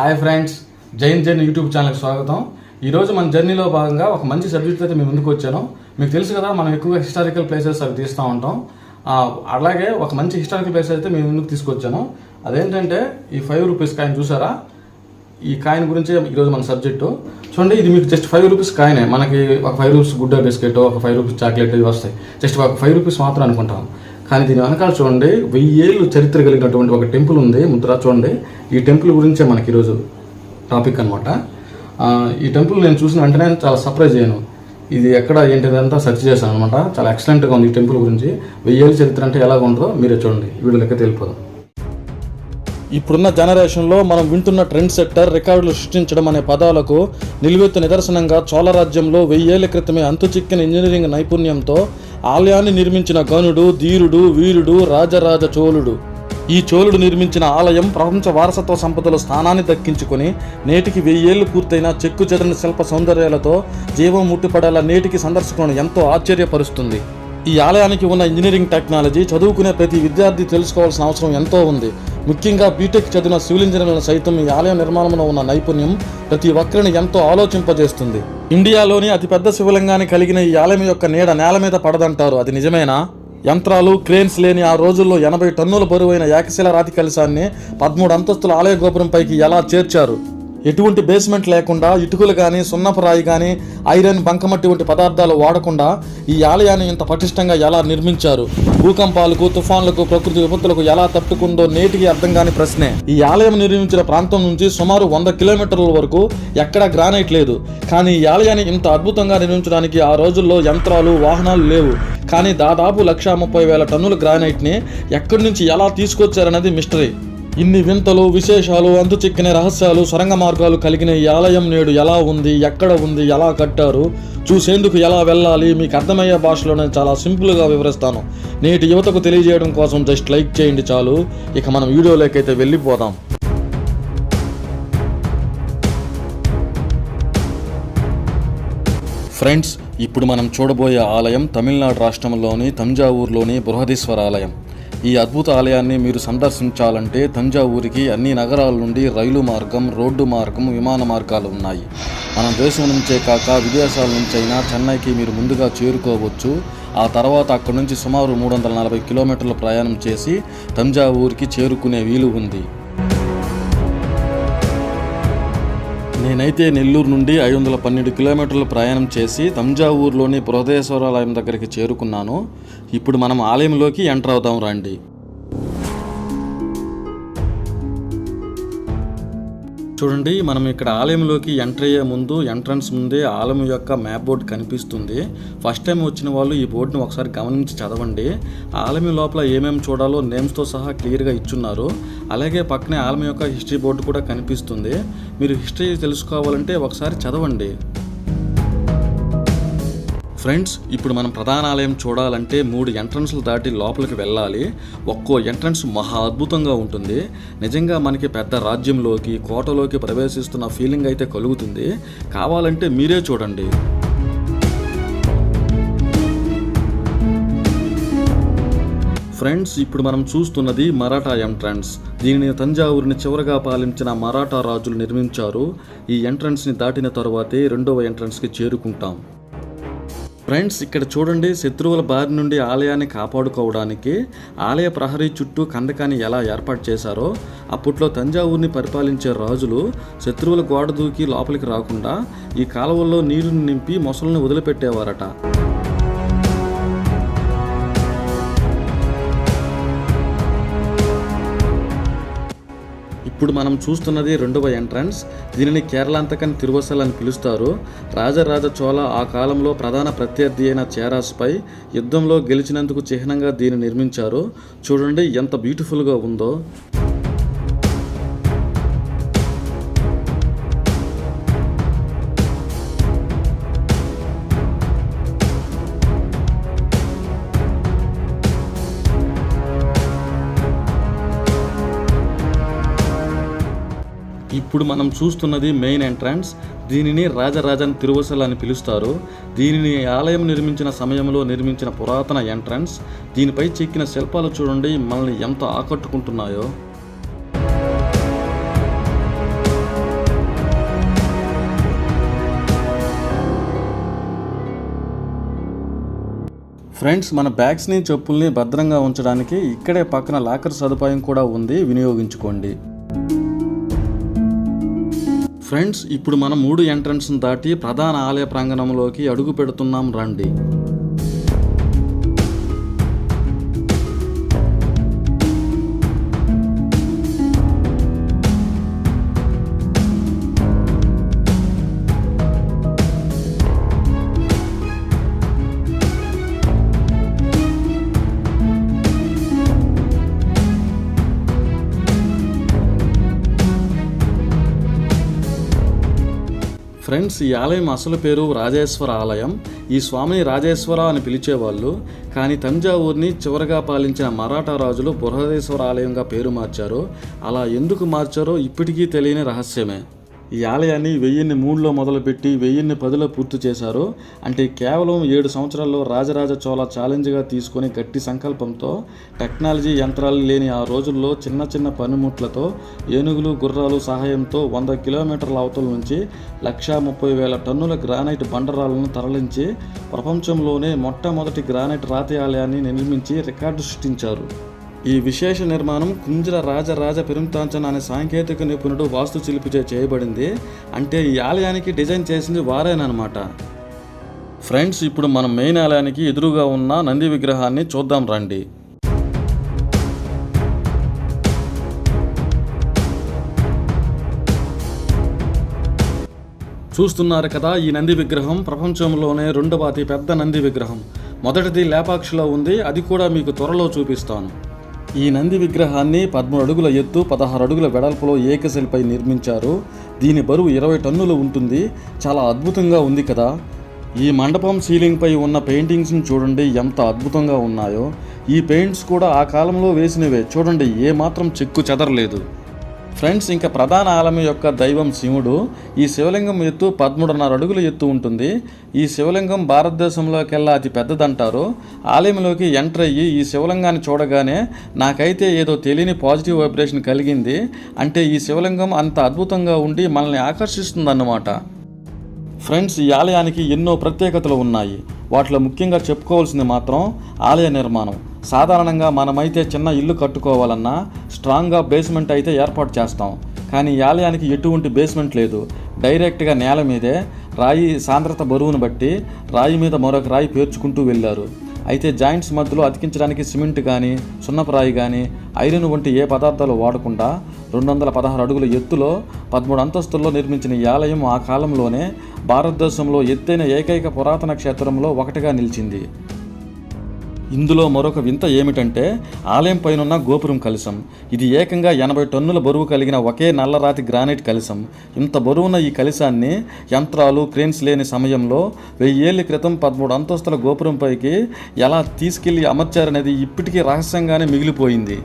Hi friends Jain journey YouTube ఛానల్కి స్వాగతం. ఈరోజు మన జర్నీలో భాగంగా ఒక మంచి సబ్జెక్ట్ అయితే మేము ముందుకు వచ్చాను. మీకు తెలుసు కదా మనం ఎక్కువగా హిస్టారికల్ ప్లేసెస్ అవి తీస్తూ ఉంటాం. అలాగే ఒక మంచి హిస్టారికల్ ప్లేసెస్ అయితే మేము ముందుకు తీసుకొచ్చాను. అదేంటంటే ఈ ఫైవ్ రూపీస్ కాయిన్ చూసారా? ఈ కాయిన్ గురించి ఈరోజు మన సబ్జెక్టు. చూడండి ఇది మీకు జస్ట్ ఫైవ్ రూపీస్ కాయినే. మనకి ఒక ఫైవ్ రూపీస్ గుడ్డ బిస్కెట్ ఒక ఫైవ్ రూపీస్ చాక్లెట్ ఇవి వస్తాయి. జస్ట్ ఒక ఫైవ్ రూపీస్ మాత్రం అనుకుంటాం. కానీ దీని వెనకాల చూడండి వెయ్యేళ్ళు చరిత్ర కలిగినటువంటి ఒక టెంపుల్ ఉంది. ముద్ర చూడండి ఈ టెంపుల్ గురించే మనకి ఈరోజు టాపిక్ అనమాట ఈ టెంపుల్ నేను చూసిన వెంటనే చాలా సర్ప్రైజ్ అయ్యాను. ఇది ఎక్కడ ఏంటిదంతా సెర్చ్ చేశాను అనమాట చాలా ఎక్సలెంట్గా ఉంది ఈ టెంపుల్ గురించి. వెయ్యేళ్ళ చరిత్ర అంటే ఎలాగ ఉంటుందో మీరే చూడండి. వీడియో లెక్క తెలిపోదాం. ఇప్పుడున్న జనరేషన్లో మనం వింటున్న ట్రెండ్ సెక్టర్ రికార్డులు సృష్టించడం అనే పదాలకు నిలువెత్తు నిదర్శనంగా చోళరాజ్యంలో వెయ్యేళ్ళ క్రితమే అంతుచిక్కిన ఇంజనీరింగ్ నైపుణ్యంతో ఆలయాన్ని నిర్మించిన గనుడు ధీరుడు వీరుడు రాజరాజ చోళుడు. ఈ చోళుడు నిర్మించిన ఆలయం ప్రపంచ వారసత్వ సంపదలో స్థానాన్ని దక్కించుకొని నేటికి వెయ్యేళ్ళు పూర్తయిన చెక్కు చెదరని శిల్ప సౌందర్యాలతో జీవం ముట్టిపడేలా నేటికి సందర్శకులను ఎంతో ఆశ్చర్యపరుస్తుంది. ఈ ఆలయానికి ఉన్న ఇంజనీరింగ్ టెక్నాలజీ చదువుకునే ప్రతి విద్యార్థి తెలుసుకోవాల్సిన అవసరం ఎంతో ఉంది. ముఖ్యంగా బీటెక్ చదివిన సివిల్ ఇంజనీర్లను సైతం ఈ ఆలయం నిర్మాణంలో ఉన్న నైపుణ్యం ప్రతి ఒక్కరిని ఎంతో ఆలోచింపజేస్తుంది. ఇండియాలోని అతిపెద్ద శివలింగాన్ని కలిగిన ఈ ఆలయం యొక్క నీడ నేల మీద పడదంటారు. అది నిజమేనా? యంత్రాలు క్రేన్స్ లేని ఆ రోజుల్లో ఎనభై టన్నుల బరువైన ఏకశిల రాతి కలశాన్ని పదమూడు అంతస్తుల ఆలయ గోపురంపైకి ఎలా చేర్చారు? ఎటువంటి బేస్మెంట్ లేకుండా ఇటుకలు కానీ సున్నపురాయి కానీ ఐరన్ బంకమట్టి వంటి పదార్థాలు వాడకుండా ఈ ఆలయాన్ని ఇంత పటిష్టంగా ఎలా నిర్మించారు? భూకంపాలకు తుఫాన్లకు ప్రకృతి విపత్తులకు ఎలా తట్టుకుందో నేటికి అర్థం కాని ప్రశ్నే. ఈ ఆలయం నిర్మించిన ప్రాంతం నుంచి సుమారు వంద కిలోమీటర్ల వరకు ఎక్కడా గ్రానైట్ లేదు. కానీ ఈ ఆలయాన్ని ఇంత అద్భుతంగా నిర్మించడానికి ఆ రోజుల్లో యంత్రాలు వాహనాలు లేవు. కానీ దాదాపు లక్షా ముప్పై వేల టన్నుల గ్రానైట్ని ఎక్కడి నుంచి ఎలా తీసుకొచ్చారనేది మిస్టరీ ఇన్ని వింతలు విశేషాలు అంతుచిక్కని రహస్యాలు సొరంగ మార్గాలు కలిగిన ఈ ఆలయం నేడు ఎలా ఉంది ఎక్కడ ఉంది ఎలా కట్టారు చూసేందుకు ఎలా వెళ్ళాలి మీకు అర్థమయ్యే భాషలో నేను చాలా సింపుల్గా వివరిస్తాను. నేటి యువతకు తెలియజేయడం కోసం జస్ట్ లైక్ చేయండి చాలు. ఇక మనం వీడియోలోకైతే వెళ్ళిపోదాం. ఫ్రెండ్స్ ఇప్పుడు మనం చూడబోయే ఆలయం తమిళనాడు రాష్ట్రంలోని తంజావూరులోని బృహదీశ్వర ఆలయం. ఈ అద్భుత ఆలయాన్ని మీరు సందర్శించాలంటే తంజావూరికి అన్ని నగరాల నుండి రైలు మార్గం రోడ్డు మార్గం విమాన మార్గాలు ఉన్నాయి. మన దేశం నుంచే కాక విదేశాల నుంచైనా చెన్నైకి మీరు ముందుగా చేరుకోవచ్చు. ఆ తర్వాత అక్కడి నుంచి సుమారు మూడు వందల నలభై కిలోమీటర్ల ప్రయాణం చేసి తంజావూరికి చేరుకునే వీలు ఉంది. నేనైతే నెల్లూరు నుండి ఐదు వందల పన్నెండు కిలోమీటర్లు ప్రయాణం చేసి తంజావూరులోని బృహదేశ్వరాలయం దగ్గరికి చేరుకున్నాను. ఇప్పుడు మనం ఆలయంలోకి ఎంటర్ అవుదాం రండి. చూడండి మనం ఇక్కడ ఆలయంలోకి ఎంటర్ అయ్యే ముందు ఎంట్రన్స్ ముందే ఆలయం యొక్క మ్యాప్ బోర్డు కనిపిస్తుంది. ఫస్ట్ టైం వచ్చిన వాళ్ళు ఈ బోర్డుని ఒకసారి గమనించి చదవండి. ఆలయం లోపల ఏమేమి చూడాలో నేమ్స్తో సహా క్లియర్గా ఇచ్చున్నారు. అలాగే పక్కనే ఆలయం యొక్క హిస్టరీ బోర్డు కూడా కనిపిస్తుంది. మీరు హిస్టరీ తెలుసుకోవాలంటే ఒకసారి చదవండి. ఫ్రెండ్స్ ఇప్పుడు మనం ప్రధానాలయం చూడాలంటే మూడు ఎంట్రన్స్లు దాటి లోపలికి వెళ్ళాలి. ఒక్కో ఎంట్రన్స్ మహా అద్భుతంగా ఉంటుంది. నిజంగా మనకి పెద్ద రాజ్యంలోకి కోటలోకి ప్రవేశిస్తున్న ఫీలింగ్ అయితే కలుగుతుంది. కావాలంటే మీరే చూడండి. ఫ్రెండ్స్ ఇప్పుడు మనం చూస్తున్నది మరాఠా ఎంట్రన్స్. దీనిని తంజావూరుని చివరగా పాలించిన మరాఠా రాజులు నిర్మించారు. ఈ ఎంట్రన్స్ని దాటిన తరువాతే రెండవ ఎంట్రన్స్కి చేరుకుంటాం. ఫ్రెండ్స్ ఇక్కడ చూడండి శత్రువుల బారి నుండి ఆలయాన్ని కాపాడుకోవడానికి ఆలయ ప్రహరీ చుట్టూ కందకాన్ని ఎలా ఏర్పాటు చేశారో అప్పట్లో తంజావూరుని పరిపాలించే రాజులు శత్రువుల గోడ దూకి లోపలికి రాకుండా ఈ కాలువల్లో నీరుని నింపి మొసలను వదిలిపెట్టేవారట. ఇప్పుడు మనం చూస్తున్నది రెండవ ఎంట్రన్స్ దీనిని కేరళాంతకన్ తిరువసల్ అని పిలుస్తారు. రాజరాజ చోళ ఆ కాలంలో ప్రధాన ప్రత్యర్థి అయిన చేరాస్పై యుద్ధంలో గెలిచినందుకు చిహ్నంగా దీన్ని నిర్మించారు. చూడండి ఎంత బ్యూటిఫుల్గా ఉందో. ఇప్పుడు మనం చూస్తున్నది మెయిన్ ఎంట్రన్స్. దీనిని రాజరాజన్ తిరువసలు అని పిలుస్తారు. దీనిని ఆలయం నిర్మించిన సమయంలో నిర్మించిన పురాతన ఎంట్రన్స్. దీనిపై చెక్కిన శిల్పాలు చూడండి మనల్ని ఎంత ఆకట్టుకుంటున్నాయో. ఫ్రెండ్స్ మన బ్యాగ్స్ని చెప్పుల్ని భద్రంగా ఉంచడానికి ఇక్కడే పక్కన లాకర్ సదుపాయం కూడా ఉంది వినియోగించుకోండి. ఫ్రెండ్స్ ఇప్పుడు మనం మూడు ఎంట్రన్స్ని దాటి ప్రధాన ఆలయ ప్రాంగణంలోకి అడుగు పెడుతున్నాం. రండి. ఫ్రెండ్స్ ఈ ఆలయం అసలు పేరు రాజేశ్వర ఆలయం. ఈ స్వామిని రాజేశ్వర అని పిలిచేవాళ్ళు. కానీ తంజావూర్ని చివరగా పాలించిన మరాఠా రాజులు బృహదేశ్వర ఆలయంగా పేరు మార్చారు. అలా ఎందుకు మార్చారో ఇప్పటికీ తెలియని రహస్యమే. ఈ ఆలయాన్ని వెయ్యిన్ని మూడులో మొదలుపెట్టి వెయ్యిన్ని పదిలో పూర్తి చేశారు. అంటే కేవలం ఏడు సంవత్సరాల్లో రాజరాజ చోళ ఛాలెంజ్గా తీసుకొని గట్టి సంకల్పంతో టెక్నాలజీ యంత్రాలు లేని ఆ రోజుల్లో చిన్న చిన్న పనిముట్లతో ఏనుగులు గుర్రాలు సహాయంతో వంద కిలోమీటర్ల అవతల నుంచి లక్షా ముప్పై వేల టన్నుల గ్రానైట్ బండరాలను తరలించి ప్రపంచంలోనే మొట్టమొదటి గ్రానైట్ రాతి ఆలయాన్ని నిర్మించి రికార్డు సృష్టించారు. ఈ విశేష నిర్మాణం కుంజర రాజరాజ పెరుంతాంచన్ అనే సాంకేతిక నిపుణుడు వాస్తు శిల్పిచే చేయబడింది. అంటే ఈ ఆలయానికి డిజైన్ చేసింది వారేనమాట ఫ్రెండ్స్ ఇప్పుడు మనం మెయిన్ ఆలయానికి ఎదురుగా ఉన్న నంది విగ్రహాన్ని చూద్దాం రండి. చూస్తున్నారు కదా ఈ నంది విగ్రహం. ప్రపంచంలోనే రెండవ అతి పెద్ద నంది విగ్రహం. మొదటిది లేపాక్షిలో ఉంది. అది కూడా మీకు త్వరలో చూపిస్తాను. ఈ నంది విగ్రహాన్ని పదమూడు అడుగుల ఎత్తు పదహారు అడుగుల వెడల్పులో ఏకశిల్పై నిర్మించారు. దీని బరువు ఇరవై టన్నులు ఉంటుంది. చాలా అద్భుతంగా ఉంది కదా. ఈ మండపం సీలింగ్పై ఉన్న పెయింటింగ్స్ని చూడండి ఎంత అద్భుతంగా ఉన్నాయో. ఈ పెయింట్స్ కూడా ఆ కాలంలో వేసినవే. చూడండి ఏమాత్రం చెక్కు చెదరలేదు. ఫ్రెండ్స్ ఇంకా ప్రధాన ఆలయం యొక్క దైవం శివుడు. ఈ శివలింగం ఎత్తు పదమూడున్నర అడుగుల ఎత్తు ఉంటుంది. ఈ శివలింగం భారతదేశంలోకెల్లా అతి పెద్దదంటారు. ఆలయంలోకి ఎంటర్ అయ్యి ఈ శివలింగాన్ని చూడగానే నాకైతే ఏదో తెలియని పాజిటివ్ వైబ్రేషన్ కలిగింది. అంటే ఈ శివలింగం అంత అద్భుతంగా ఉండి మనల్ని ఆకర్షిస్తుందన్నమాట. ఫ్రెండ్స్ ఈ ఆలయానికి ఎన్నో ప్రత్యేకతలు ఉన్నాయి. వాటిలో ముఖ్యంగా చెప్పుకోవాల్సింది మాత్రం ఆలయ నిర్మాణం. సాధారణంగా మనమైతే చిన్న ఇల్లు కట్టుకోవాలన్నా స్ట్రాంగ్గా బేస్మెంట్ అయితే ఏర్పాటు చేస్తాం. కానీ ఈ ఆలయానికి ఎటువంటి బేస్మెంట్ లేదు. డైరెక్ట్గా నేల మీదే రాయి సాంద్రత బరువును బట్టి రాయి మీద మరొక రాయి పేర్చుకుంటూ వెళ్ళారు. అయితే జాయింట్స్ మధ్యలో అతికించడానికి సిమెంట్ కానీ సున్నపు రాయి కానీ ఐరన్ వంటి ఏ పదార్థాలు వాడకుండా రెండు వందల పదహారు అడుగుల ఎత్తులో పదమూడు అంతస్తుల్లో నిర్మించిన ఈ ఆలయం ఆ కాలంలోనే భారతదేశంలో ఎత్తైన ఏకైక పురాతన క్షేత్రంలో ఒకటిగా నిలిచింది. ఇందులో మరొక వింత ఏమిటంటే ఆలయం పైనున్న గోపురం కలశం. ఇది ఏకంగా ఎనభై టన్నుల బరువు కలిగిన ఒకే నల్లరాతి గ్రానైట్ కలశం. ఇంత బరువున్న ఈ కలశాన్ని యంత్రాలు క్రేన్స్ లేని సమయంలో వెయ్యేళ్ళ క్రితం పదమూడు అంతస్తుల గోపురంపైకి ఎలా తీసుకెళ్ళి అమర్చారనేది ఇప్పటికీ రహస్యంగానే మిగిలిపోయింది.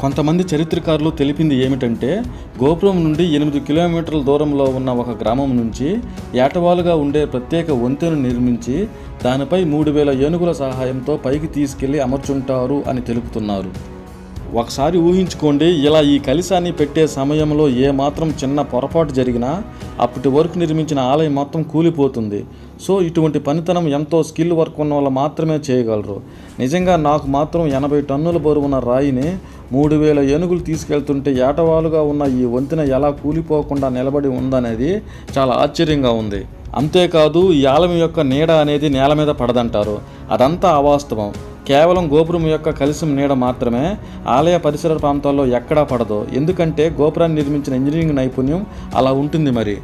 కొంతమంది చరిత్రకారులు తెలిపింది ఏమిటంటే గోపురం నుండి ఎనిమిది కిలోమీటర్ల దూరంలో ఉన్న ఒక గ్రామం నుంచి ఏటవాలుగా ఉండే ప్రత్యేక వంతెను నిర్మించి దానిపై మూడు వేల ఏనుగుల సహాయంతో పైకి తీసుకెళ్ళి అమర్చుంటారు అని తెలుపుతున్నారు. ఒకసారి ఊహించుకోండి ఇలా ఈ కలిశాన్ని పెట్టే సమయంలో ఏమాత్రం చిన్న పొరపాటు జరిగినా అప్పటి వరకు నిర్మించిన ఆలయం మొత్తం కూలిపోతుంది. సో ఇటువంటి పనితనం ఎంతో స్కిల్ వర్క్ ఉన్న వాళ్ళు మాత్రమే చేయగలరు. నిజంగా నాకు మాత్రం ఎనభై టన్నుల బరువున్న రాయిని మూడు వేల ఏనుగులు తీసుకెళ్తుంటే ఏటవాలుగా ఉన్న ఈ వంతెన ఎలా కూలిపోకుండా నిలబడి ఉందనేది చాలా ఆశ్చర్యంగా ఉంది. అంతేకాదు ఈ ఆలయం యొక్క నీడ అనేది నేల మీద పడదంటారు. అదంతా అవాస్తవం. కేవలం గోపురం యొక్క కలిసం నీడ మాత్రమే ఆలయ పరిసర ప్రాంతాల్లో ఎక్కడా పడదు. ఎందుకంటే గోపురాన్ని నిర్మించిన ఇంజనీరింగ్ నైపుణ్యం అలా ఉంటుంది మరి.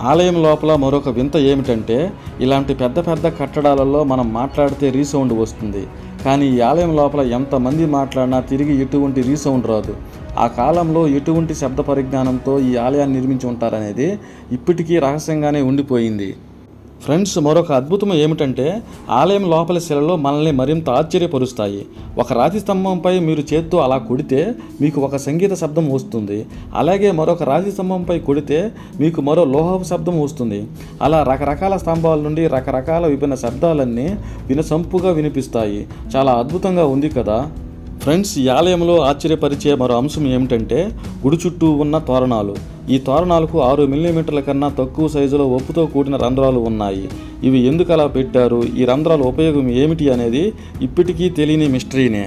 ఆలయం లోపల మరొక వింత ఏమిటంటే ఇలాంటి పెద్ద పెద్ద కట్టడాలలో మనం మాట్లాడితే రీసౌండ్ వస్తుంది. కానీ ఈ ఆలయం లోపల ఎంతమంది మాట్లాడినా తిరిగి ఎటువంటి రీసౌండ్ రాదు. ఆ కాలంలో ఎటువంటి శబ్ద పరిజ్ఞానంతో ఈ ఆలయాన్ని నిర్మించి ఉంటారనేది ఇప్పటికీ రహస్యంగానే ఉండిపోయింది. ఫ్రెండ్స్ మరొక అద్భుతం ఏమిటంటే ఆలయం లోపల శిలలో మనల్ని మరింత ఆశ్చర్యపరుస్తాయి. ఒక రాతి స్తంభంపై మీరు చేత్తో అలా కొడితే మీకు ఒక సంగీత శబ్దం వస్తుంది. అలాగే మరొక రాతి స్తంభంపై కొడితే మీకు మరో లోహపు శబ్దం వస్తుంది. అలా రకరకాల స్తంభాల నుండి రకరకాల విభిన్న శబ్దాలన్నీ వినసంపుగా వినిపిస్తాయి. చాలా అద్భుతంగా ఉంది కదా? ఫ్రెండ్స్ ఈ ఆలయంలో ఆశ్చర్యపరిచే మరో అంశం ఏమిటంటే గుడి చుట్టూ ఉన్న తోరణాలు. ఈ తోరణాలకు ఆరు మిల్లీమీటర్ల కన్నా తక్కువ సైజులో ఒప్పుతో కూడిన రంధ్రాలు ఉన్నాయి. ఇవి ఎందుకు అలా పెట్టారు? ఈ రంధ్రాల ఉపయోగం ఏమిటి అనేది ఇప్పటికీ తెలియని మిస్టరీనే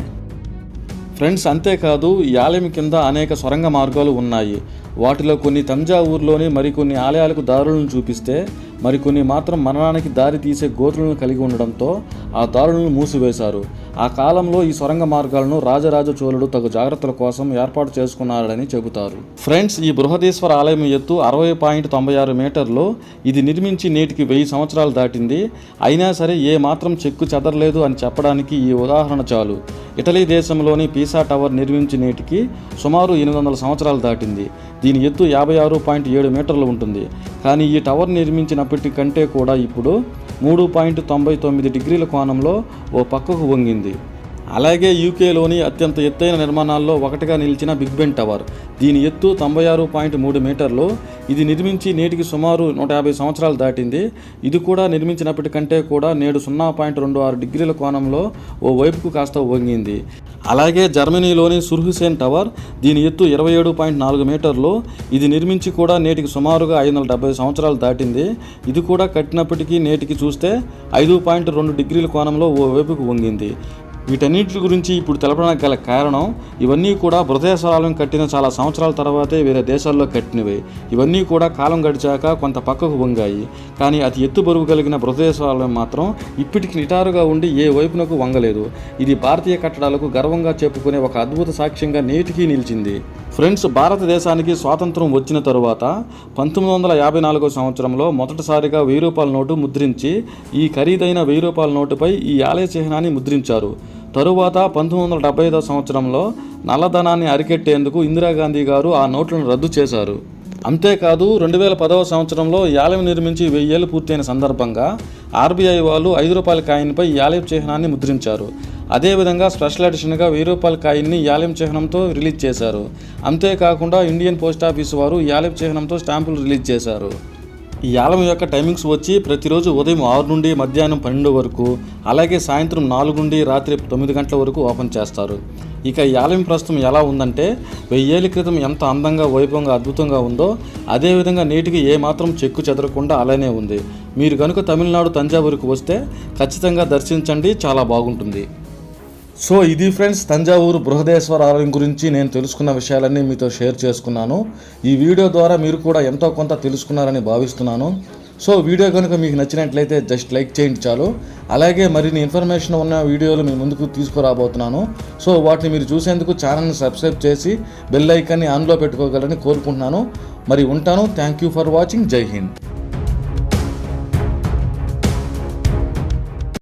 ఫ్రెండ్స్ అంతేకాదు ఈ ఆలయం కింద అనేక సొరంగ మార్గాలు ఉన్నాయి. వాటిలో కొన్ని తంజావూరులోని మరికొన్ని ఆలయాలకు దారులను చూపిస్తే మరికొన్ని మాత్రం మరణానికి దారి తీసే గోతులను కలిగి ఉండడంతో ఆ దారులను మూసివేశారు. ఆ కాలంలో ఈ సొరంగ మార్గాలను రాజరాజ చోళుడు తగు జాగ్రత్తల కోసం ఏర్పాటు చేసుకున్నాడని చెబుతారు. ఫ్రెండ్స్ ఈ బృహదీశ్వర ఆలయం ఎత్తు అరవై పాయింట్ తొంభై ఆరు మీటర్లు. ఇది నిర్మించి నేటికి వెయ్యి సంవత్సరాలు దాటింది. అయినా సరే ఏ మాత్రం చెక్కు చెదరలేదు అని చెప్పడానికి ఈ ఉదాహరణ చాలు. ఇటలీ దేశంలోని పీసా టవర్ నిర్మించి నేటికి సుమారు ఎనిమిది వందల సంవత్సరాలు దాటింది. దీని ఎత్తు యాభై ఆరు పాయింట్ ఏడు మీటర్లు ఉంటుంది. కానీ ఈ టవర్ నిర్మించినప్పటి కంటే కూడా ఇప్పుడు మూడు పాయింట్ తొంభై తొమ్మిది డిగ్రీల కోణంలో ఓ పక్కకు వంగింది. అలాగే యూకేలోని అత్యంత ఎత్తైన నిర్మాణాల్లో ఒకటిగా నిలిచిన బిగ్ బెన్ టవర్. దీని ఎత్తు తొంభై ఆరు పాయింట్ మూడు మీటర్లు. ఇది నిర్మించి నేటికి సుమారు నూట యాభై సంవత్సరాలు దాటింది. ఇది కూడా నిర్మించినప్పటికంటే కూడా నేడు సున్నా పాయింట్ రెండు ఆరు డిగ్రీల కోణంలో ఓ వైపుకు కాస్త వంగింది. అలాగే జర్మనీలోని సుర్హుసేన్ టవర్ దీని ఎత్తు ఇరవై ఏడు పాయింట్ నాలుగు మీటర్లు. ఇది నిర్మించి కూడా నేటికి సుమారుగా ఐదు వందల డెబ్బై సంవత్సరాలు దాటింది. ఇది కూడా కట్టినప్పటికీ నేటికి చూస్తే ఐదు పాయింట్ రెండు డిగ్రీల కోణంలో ఓ వైపుకు వంగింది. వీటన్నిటి గురించి ఇప్పుడు తెలపడానికి గల కారణం ఇవన్నీ కూడా బృహదేశ్వరాలయం కట్టిన చాలా సంవత్సరాల తర్వాతే వేరే దేశాల్లో కట్టినవి. ఇవన్నీ కూడా కాలం గడిచాక కొంత పక్కకు వంగాయి. కానీ అతి ఎత్తు బరువు కలిగిన బృహదేశ్వరాలయం మాత్రం ఇప్పటికి నిటారుగా ఉండి ఏ వైపునకు వంగలేదు. ఇది భారతీయ కట్టడాలకు గర్వంగా చెప్పుకునే ఒక అద్భుత సాక్ష్యంగా నేటికీ నిలిచింది. ఫ్రెండ్స్ భారతదేశానికి స్వాతంత్రం వచ్చిన తరువాత పంతొమ్మిది వందల యాభై నాలుగో సంవత్సరంలో మొదటిసారిగా వెయ్యి రూపాయల నోటు ముద్రించి ఈ ఖరీదైన వెయ్యి రూపాయల నోటుపై ఈ ఆలయ చిహ్నాన్ని ముద్రించారు. తరువాత పంతొమ్మిది వందల డెబ్బై ఐదో సంవత్సరంలో నల్లధనాన్ని అరికెట్టేందుకు ఇందిరాగాంధీ గారు ఆ నోట్లను రద్దు చేశారు. అంతేకాదు రెండు వేల పదవ సంవత్సరంలో ఈ నిర్మించి వెయ్యేళ్ళు పూర్తయిన సందర్భంగా ఆర్బీఐ వాళ్ళు ఐదు రూపాయల కాయిన్పై ఈ చిహ్నాన్ని ముద్రించారు. అదేవిధంగా స్పెషల్ ఎడిషన్గా వెయ్యి రూపాయల కాయిన్ని యాలెం చిహ్నంతో రిలీజ్ చేశారు. అంతేకాకుండా ఇండియన్ పోస్ట్ ఆఫీస్ వారు యాలెం చిహ్నంతో స్టాంపులు రిలీజ్ చేశారు. ఈ ఆలయం యొక్క టైమింగ్స్ వచ్చి ప్రతిరోజు ఉదయం ఆరు నుండి మధ్యాహ్నం పన్నెండు వరకు అలాగే సాయంత్రం నాలుగు నుండి రాత్రి తొమ్మిది గంటల వరకు ఓపెన్ చేస్తారు. ఇక ఈ ఆలయం ప్రస్తుతం ఎలా ఉందంటే వెయ్యేళ్ళ క్రితం ఎంత అందంగా వైభవంగా అద్భుతంగా ఉందో అదేవిధంగా నేటికి ఏమాత్రం చెక్కు చెదరకుండా అలానే ఉంది. మీరు కనుక తమిళనాడు తంజావూరుకు వస్తే ఖచ్చితంగా దర్శించండి చాలా బాగుంటుంది. సో ఇది ఫ్రెండ్స్ తంజావూరు బృహదేశ్వర ఆలయం గురించి నేను తెలుసుకున్న విషయాలన్నీ మీతో షేర్ చేసుకున్నాను. ఈ వీడియో ద్వారా మీరు కూడా ఎంతో కొంత తెలుసుకున్నారని భావిస్తున్నాను. సో వీడియో కనుక మీకు నచ్చినట్లయితే జస్ట్ లైక్ చేయండి చాలు. అలాగే మరిన్ని ఇన్ఫర్మేషన్ ఉన్న వీడియోలు మీ ముందుకు తీసుకురాబోతున్నాను. సో వాటిని మీరు చూసేందుకు ఛానల్ని సబ్స్క్రైబ్ చేసి బెల్ ఐకాన్ని ఆన్లో పెట్టుకోగలని కోరుకుంటున్నాను. మరి ఉంటాను. Thank you for watching. Jai Hind.